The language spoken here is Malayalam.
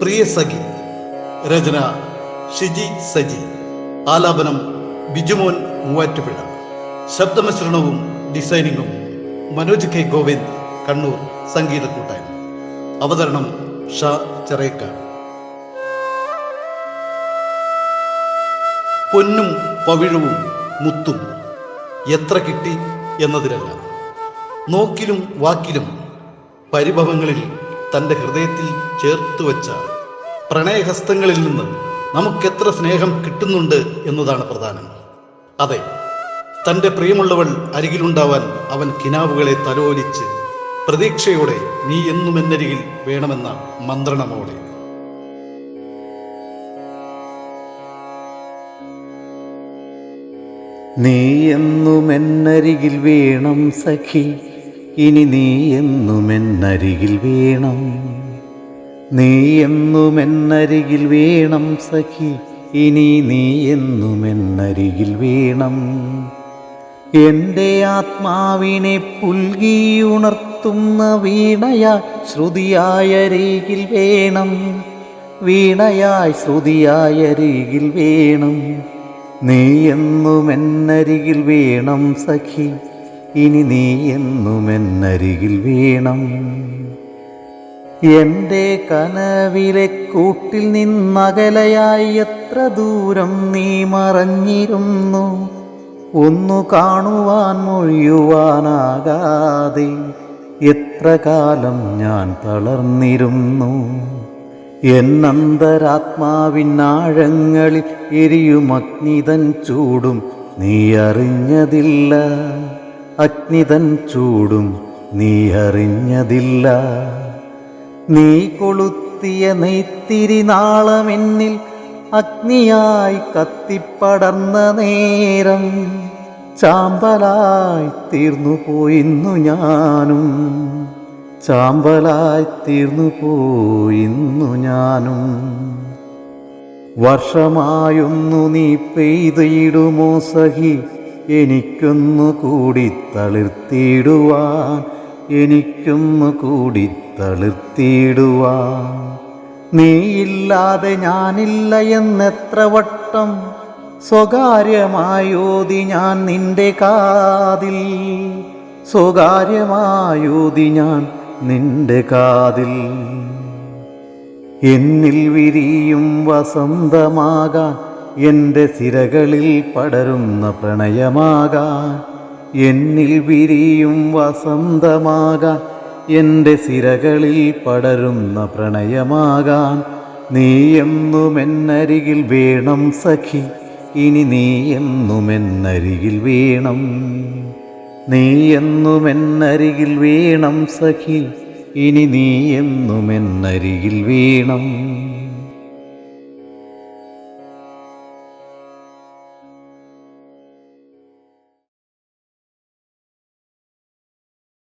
പ്രിയ സഖി രചന ഷിജി സജി. ആലാപനം ബിജുമോൻ മൂവാറ്റുപുഴ. ശബ്ദമിശ്രണവും ഡിസൈനിങ്ങും മനോജ് കെ ഗോവിന്ദ് കണ്ണൂർ സംഗീത കൂട്ടായ്മ. അവതരണം ഷാ ചെറേക്കാട് പൊന്നും പവിഴവും മുത്തും എത്ര കിട്ടി എന്നതിലല്ല. നോക്കിലും വാക്കിലും പരിഭവങ്ങളിൽ തന്റെ ഹൃദയത്തിൽ ചേർത്ത് വച്ച പ്രണയഹസ്തങ്ങളിൽ നിന്ന് നമുക്ക് എത്ര സ്നേഹം കിട്ടുന്നുണ്ട് എന്നതാണ് പ്രധാനം. അതെ തന്റെ പ്രിയമുള്ളവൾ അരികിലുണ്ടാവാൻ അവൻ കിനാവുകളെ തലോലിച്ച് പ്രതീക്ഷയോടെ നീ എന്നും എന്നരികിൽ വേണമെന്ന മന്ത്രണമോടെ. നീ എന്നും എന്നരികിൽ വേണം സഖി ഇനി നീ എന്നും എന്നരികിൽ വേണം. നീ എന്നുമെന്നരികിൽ വീണം സഖി ഇനി നീ എന്നുമെന്നരികിൽ വീണം. എന്റെ ആത്മാവിനെ പുൽകിയുണർത്തുന്ന വീണയ ശ്രുതിയായ രീകിൽ വേണം. വീണയായി ശ്രുതിയായ രീകിൽ വേണം. നീ എന്നുമെന്നരികിൽ വീണം സഖി ഇനി നീ എന്നും എന്നരികിൽ വേണം. എന്റെ കനവിലെ കൂട്ടിൽ നിന്നകലയായി എത്ര ദൂരം നീ മറഞ്ഞിരുന്നു. ഒന്നു കാണുവാൻ മൊഴിയുവാനാകാതെ എത്ര കാലം ഞാൻ തളർന്നിരുന്നു. എന്നന്തരാത്മാവിനാഴങ്ങളിൽ എരിയും അഗ്നിതൻ ചൂടും നീ അറിഞ്ഞതില്ല. അഗ്നിതൻ ചൂടും നീ അറിഞ്ഞതില്ല. നീ കൊളുത്തിയ നെയ്ത്തിരി നാളമെന്നിൽ അഗ്നിയായി കത്തിപ്പടർന്ന നേരം ചാമ്പലായി തീർന്നു പോയിന്നു ഞാനും. ചാമ്പലായി തീർന്നു പോയിന്നു ഞാനും. വർഷമായൊന്നു നീ പെയ്തിടുമോ സഹി എനിക്കൊന്നു കൂടി തളിർത്തിടുവാൻ എനിക്കൊന്നു കൂടി തളിർത്തിയിടുവാ നീയില്ലാതെ ഞാനില്ല എന്നെത്ര വട്ടം സ്വകാര്യമായോതി ഞാൻ നിന്റെ കാതിൽ. സ്വകാര്യമായോതി ഞാൻ നിന്റെ കാതിൽ. എന്നിൽ വിരിയും വസന്തമാകാൻ എന്റെ സിരകളിൽ പടരുന്ന പ്രണയമാകാൻ എന്നിൽ വിരിയും വസന്തമാകാൻ എന്റെ സിരകളിൽ പടരുന്ന പ്രണയമാകാൻ. നീ എന്നും എന്നരികിൽ വേണം സഖി ഇനി നീ എന്നും എന്നരികിൽ വേണം. നീ വേണം സഖി ഇനി നീ എന്നും എന്നരികിൽ വേണം.